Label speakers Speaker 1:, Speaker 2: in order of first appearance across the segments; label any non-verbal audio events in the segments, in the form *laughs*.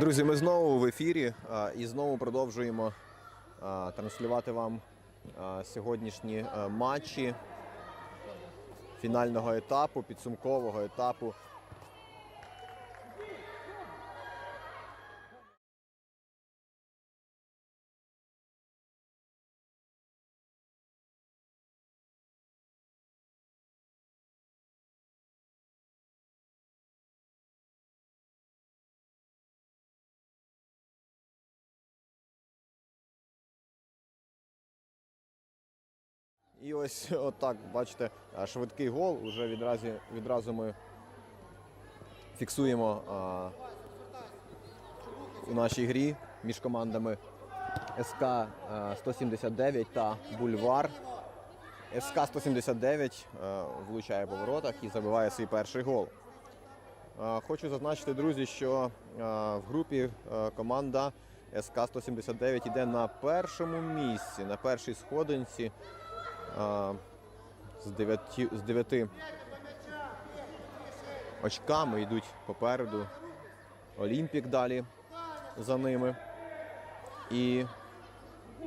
Speaker 1: Друзі, ми знову в ефірі і знову продовжуємо транслювати вам сьогоднішні а, матчі фінального етапу, підсумкового етапу. І ось *laughs* отак, бачите, швидкий гол. Уже відразу, відразу ми фіксуємо а, у нашій грі між командами СК 179 та Бульвар. СК 179 а, влучає по воротах і забиває свій перший гол. Хочу зазначити, друзі, що в групі команда СК 179 йде на першому місці, на першій сходинці з 9, з 9 очками йдуть попереду. Олімпік далі за ними. І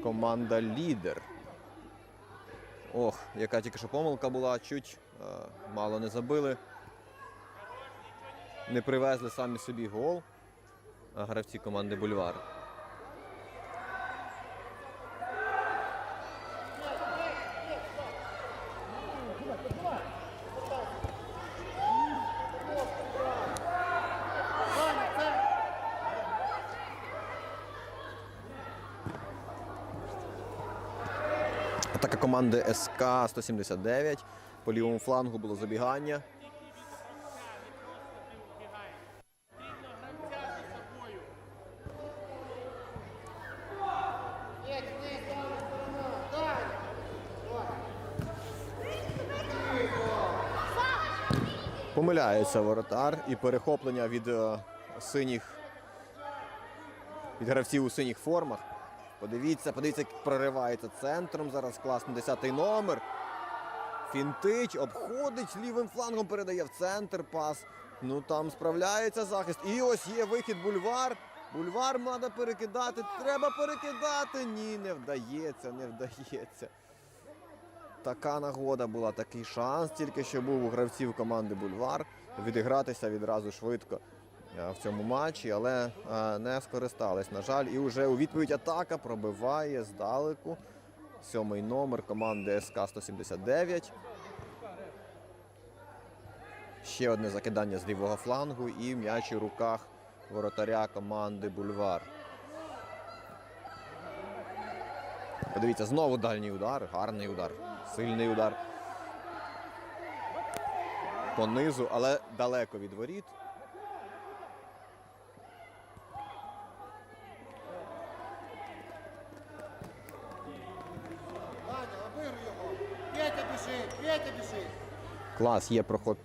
Speaker 1: команда лідер. Ох, яка тільки що помилка була, чуть мало не забили. Не привезли самі собі гол. Гравці команди Бульвар. Атака команди СК 179. По лівому флангу було забігання. Помиляється воротар і перехоплення від е, синіх від гравців у синіх формах. Подивіться, подивіться, як проривається центром. Зараз класно 10-й номер. Фінтич, обходить лівим флангом, передає в центр пас. Ну там справляється захист. І ось є вихід бульвар. Бульвар треба перекидати. Треба перекидати. Ні, не вдається, не вдається. Така нагода була, такий шанс, тільки що був у гравців команди Бульвар відігратися відразу швидко в цьому матчі, але е, не скористались, на жаль. І вже у відповідь атака пробиває здалеку. Сьомий номер команди СК 179. Ще одне закидання з лівого флангу і м'яч у руках воротаря команди Бульвар. Подивіться, знову дальній удар, гарний удар, сильний удар. По низу, але далеко від воріт. Клас є проход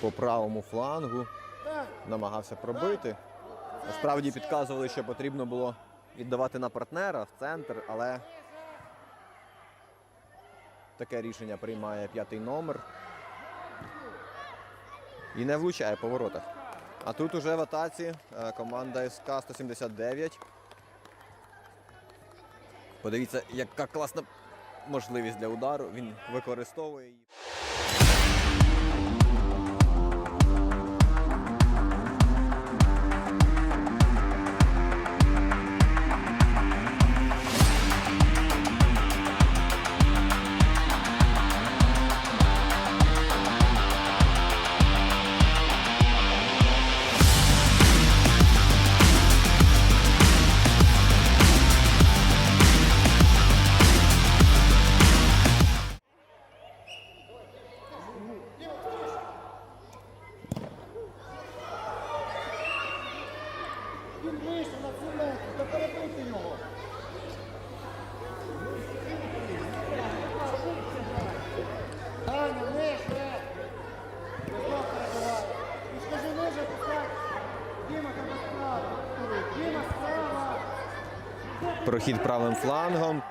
Speaker 1: по правому флангу. Намагався пробити. Насправді підказували, що потрібно було віддавати на партнера в центр, але таке рішення приймає п'ятий номер. І не влучає по воротах. А тут уже в атаці е, команда СК 179. Подивіться, яка класна можливість для удару. Він використовує її. Прохід правим флангом.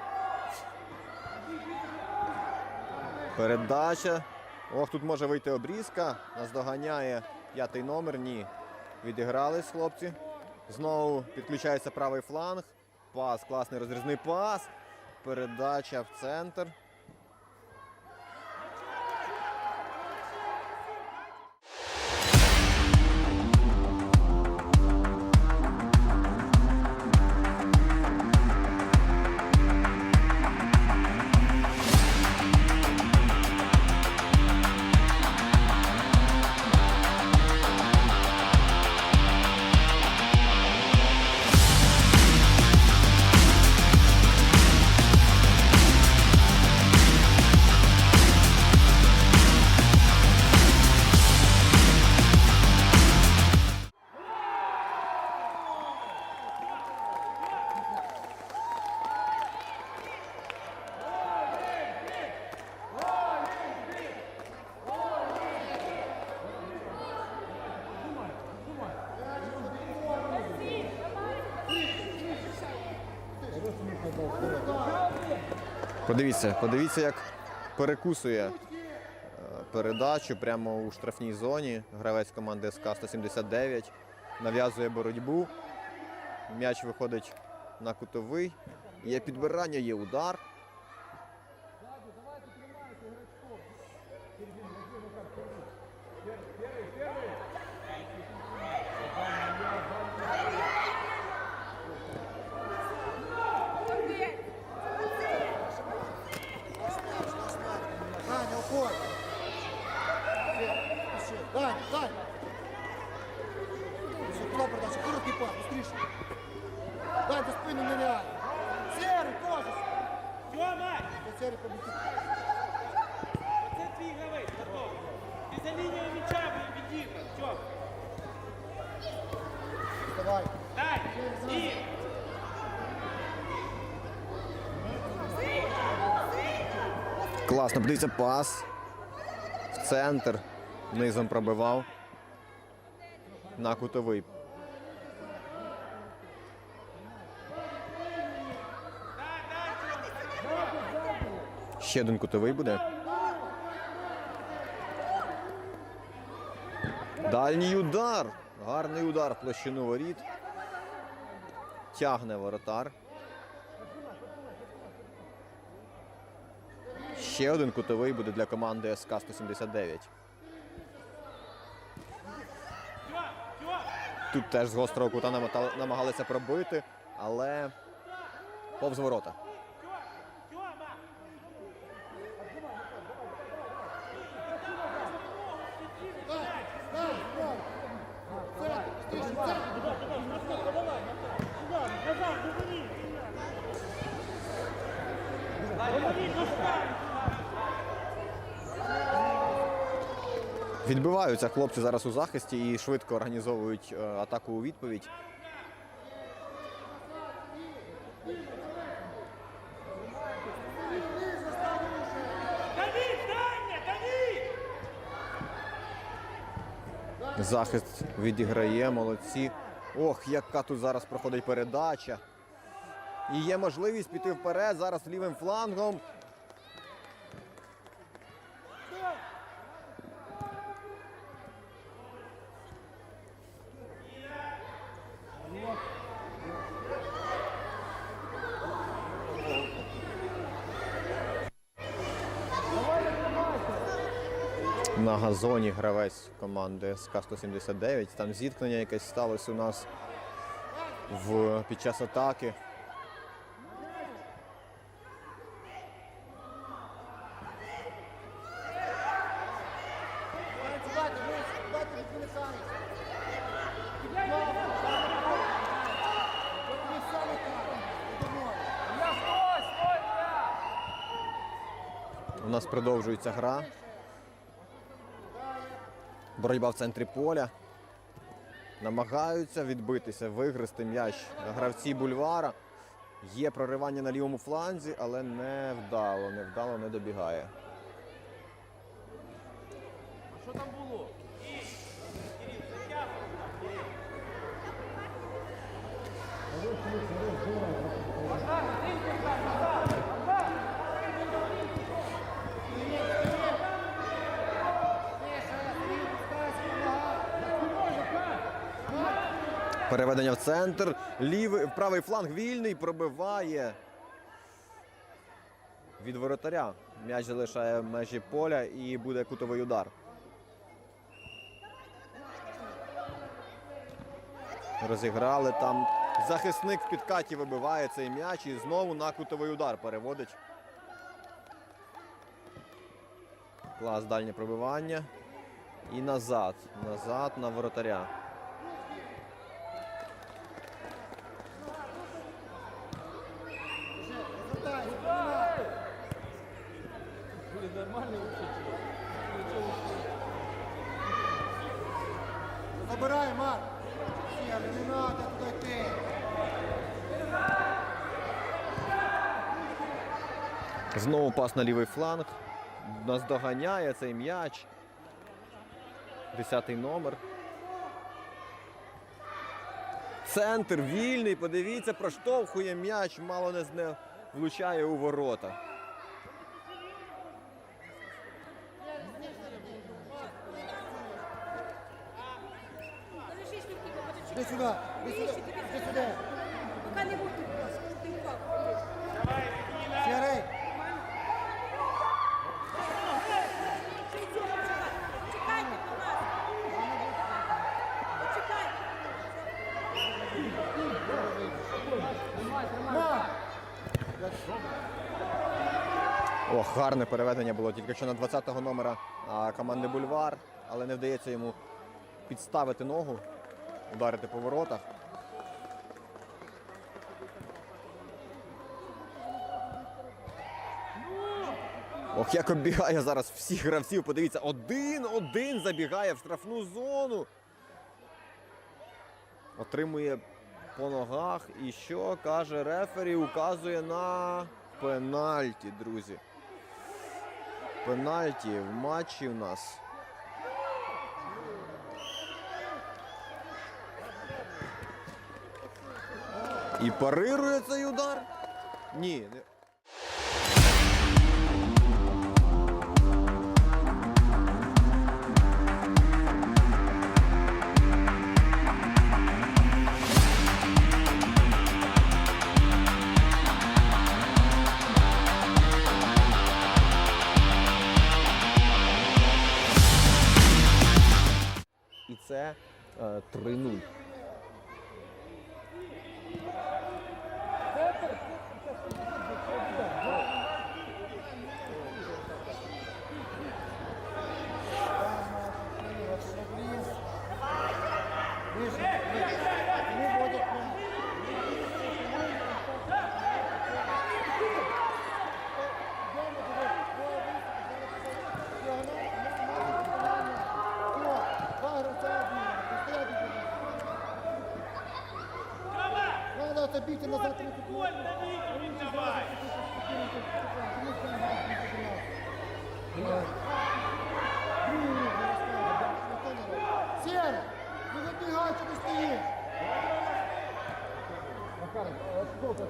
Speaker 1: Передача. Ох, тут може вийти обрізка. Наздоганяє п'ятий номер. Ні. Відігрались хлопці. Знову підключається правий фланг. Пас, класний розрізний пас. Передача в центр. Подивіться, подивіться, як перекусує е, передачу прямо у штрафній зоні. Гравець команди СК 179 нав'язує боротьбу. М'яч виходить на кутовий. Є підбирання, є удар.
Speaker 2: Даня, уходь. Пиши. Даня, Даня. Все, туда передача. Короткий пас, быстрее. Дань, до спину ныряй. Серый тоже.
Speaker 3: Тьома!
Speaker 2: До серый победит.
Speaker 3: Це твій гравець, готов. Ти за лінією м'яча відіграв. Тьома.
Speaker 2: Давай.
Speaker 3: Дай! І!
Speaker 1: Класно, подивіться пас. В центр. Низом пробивав. На кутовий. Ще один кутовий буде. Дальній удар. Гарний удар в площину воріт. Тягне воротар. Ще один кутовий буде для команди СК 179. Тут теж з гострого кута намагалися пробити, але повз ворота.
Speaker 3: Тьома!
Speaker 1: Відбиваються хлопці зараз у захисті і швидко організовують е, атаку у відповідь. Захист відіграє, молодці. Ох, яка тут зараз проходить передача. І є можливість піти вперед. Зараз лівим флангом. На газоні гравець команди СК-179. Там зіткнення якесь сталося у нас в, під час атаки. У нас продовжується гра. Боротьба в центрі поля. Намагаються відбитися, вигризти м'яч гравці бульвара. Є проривання на лівому фланзі, але не вдало, не вдало, не добігає. Переведення в центр. Лівий, правий фланг вільний, пробиває. Від воротаря. М'яч залишає межі поля і буде кутовий удар. Розіграли там. Захисник в підкаті вибиває цей м'яч і знову на кутовий удар переводить. Клас дальнє пробивання. І назад. Назад на воротаря.
Speaker 2: Забирай, Марк. Сіга, не треба туди йти.
Speaker 1: Знову пас на лівий фланг. Наздоганяє цей м'яч. Десятий номер. Центр вільний. Подивіться, проштовхує м'яч, мало не влучає у ворота.
Speaker 2: Іди сюди, іди сюди, іди сюди.
Speaker 4: Пока не будь, будь ласка, ти впав.
Speaker 2: Сірий.
Speaker 4: Почекайте, будь ласка. Почекайте.
Speaker 1: Ох, гарне переведення було тільки що на 20-го номера команди Бульвар, але не вдається йому підставити ногу, ударити по воротах. Ох, як оббігає зараз всіх гравців. Подивіться, один-один забігає в штрафну зону. Отримує по ногах. І що каже рефері? Указує на пенальті, друзі. Пенальті в матчі в нас. І парирує цей удар? Ні. І це е, 3-0.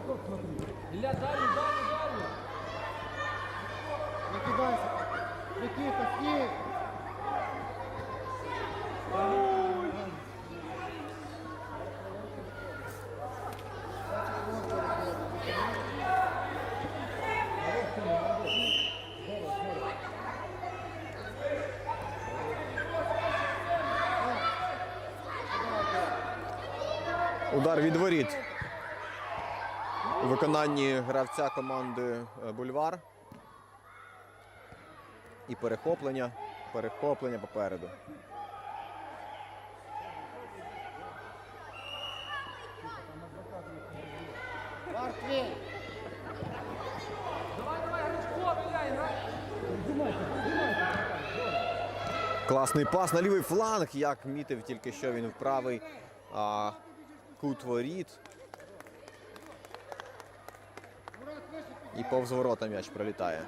Speaker 3: Ілля, далі, далі, далі.
Speaker 2: Не кидайся. Никита, съесть.
Speaker 1: Удар від воріт. Виконанні гравця команди е, Бульвар. І перехоплення. Перехоплення попереду. Класний пас на лівий фланг. Як мітив тільки що він в правий а, кут воріт. І повз ворота м'яч пролітає.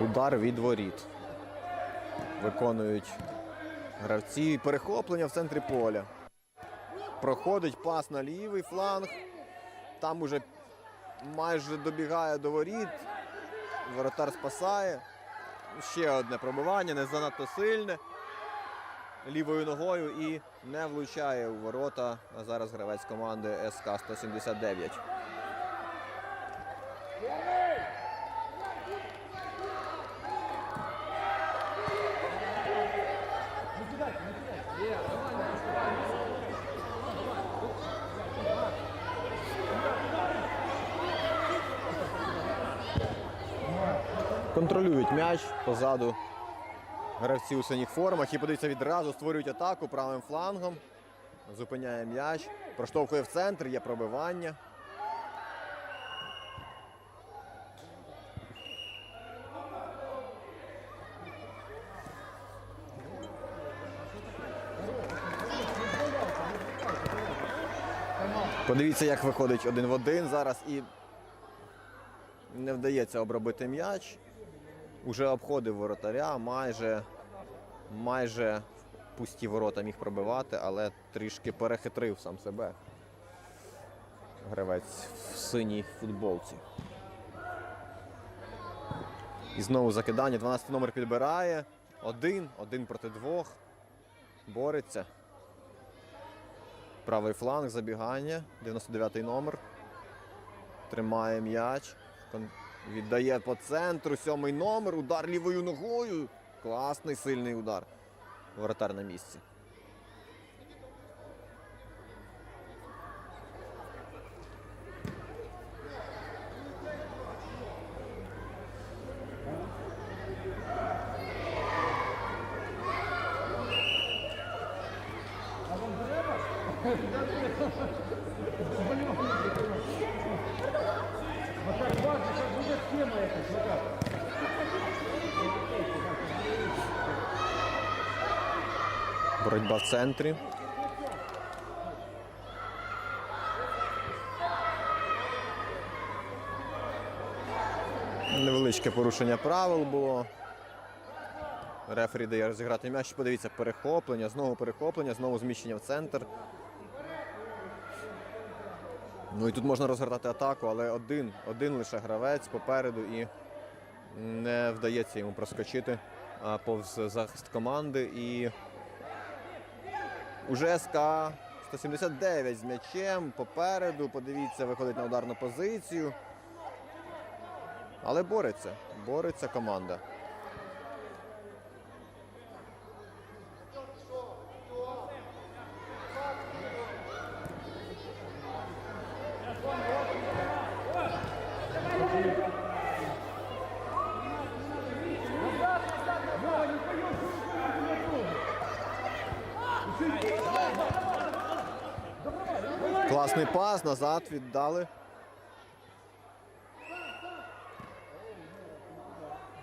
Speaker 1: Удар від воріт. виконують гравці. Перехоплення в центрі поля. Проходить пас на лівий фланг. Там уже майже добігає до воріт. Воротар спасає. Ще одне пробивання, не занадто сильне. Лівою ногою і не влучає у ворота. А зараз гравець команди СК 179. Контролюють м'яч позаду гравці у синіх формах і подивіться відразу, створюють атаку правим флангом. Зупиняє м'яч, проштовхує в центр, є пробивання. Подивіться, як виходить один в один зараз і не вдається обробити м'яч. Уже обходив воротаря, майже, майже пусті ворота міг пробивати, але трішки перехитрив сам себе. Гравець в синій футболці. І знову закидання. 12 номер підбирає. Один, один проти двох. Бореться. Правий фланг, забігання. 99 номер. Тримає м'яч. Віддає по центру. Сьомий номер. Удар лівою ногою. Класний сильний удар. Воротар на місці. Боротьба в центрі. Невеличке порушення правил було. Рефері дає розіграти м'яч. Подивіться, перехоплення, знову перехоплення, знову зміщення в центр. Ну і тут можна розгортати атаку, але один, один лише гравець попереду і не вдається йому проскочити а, повз захист команди. І уже СК 179 з м'ячем попереду. Подивіться, виходить на ударну позицію. Але бореться. Бореться команда. Класний пас, назад віддали.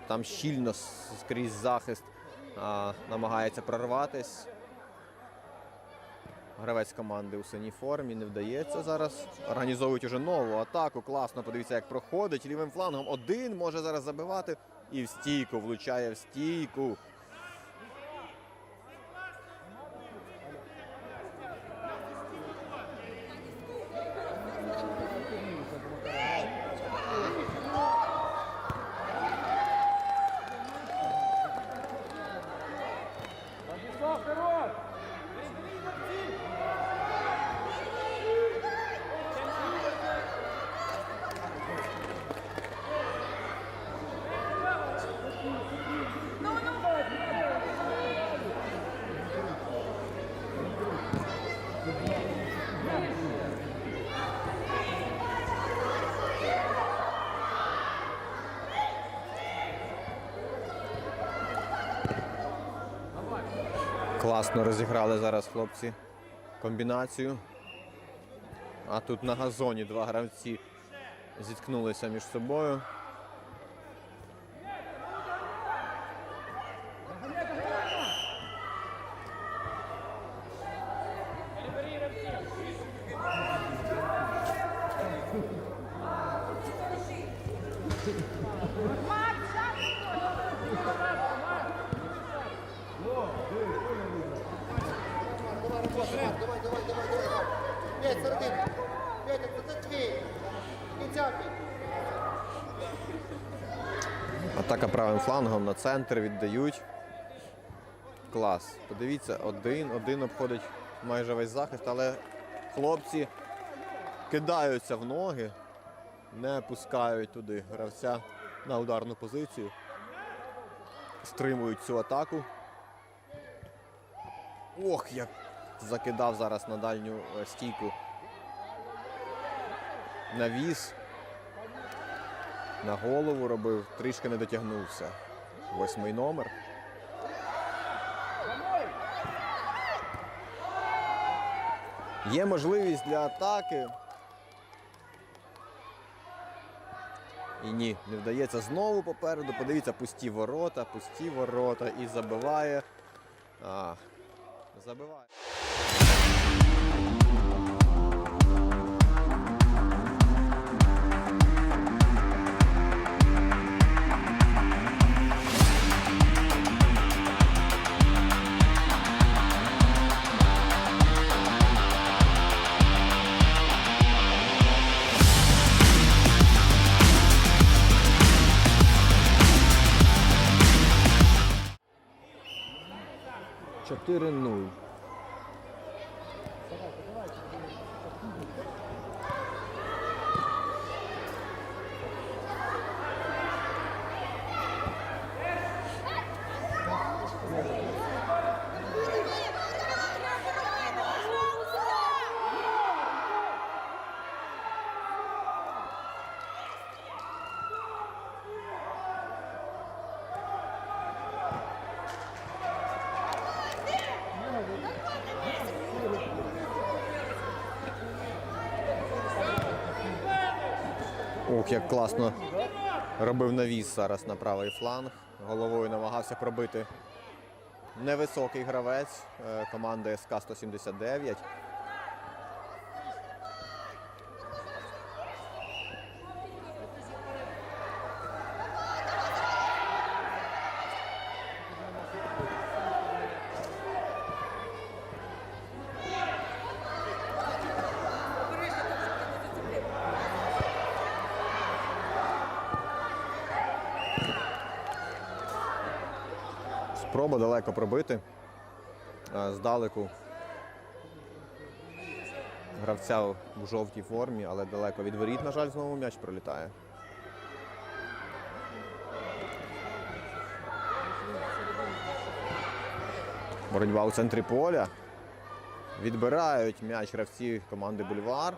Speaker 1: Там щільно скрізь захист а, намагається прорватись. Гравець команди у синій формі не вдається зараз. Організовують уже нову атаку. Класно, подивіться, як проходить. Лівим флангом один може зараз забивати. І в стійку влучає в стійку. Класно розіграли зараз хлопці комбінацію. А тут на газоні два гравці зіткнулися між собою.
Speaker 2: Петя, це твій. Кінця, Петя.
Speaker 1: Атака правим флангом на центр віддають. Клас. Подивіться, один, один обходить майже весь захист, але хлопці кидаються в ноги, не пускають туди гравця на ударну позицію. Стримують цю атаку. Ох, як закидав зараз на дальню е, стійку. Навіс. На голову робив, трішки не дотягнувся. Восьмий номер. Є можливість для атаки. І ні, не вдається знову попереду. Подивіться, пусті ворота, пусті ворота і забиває. А, забиває. 4-0 як класно робив навіс зараз на правий фланг. Головою намагався пробити невисокий гравець е, команди СК-179. Спроба далеко пробити. Здалеку гравця в жовтій формі, але далеко від воріт, на жаль, знову м'яч пролітає. Боротьба у центрі поля. Відбирають м'яч гравці команди Бульвар.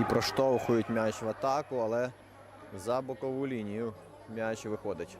Speaker 1: І проштовхують м'яч в атаку, але за бокову лінію м'яч виходить.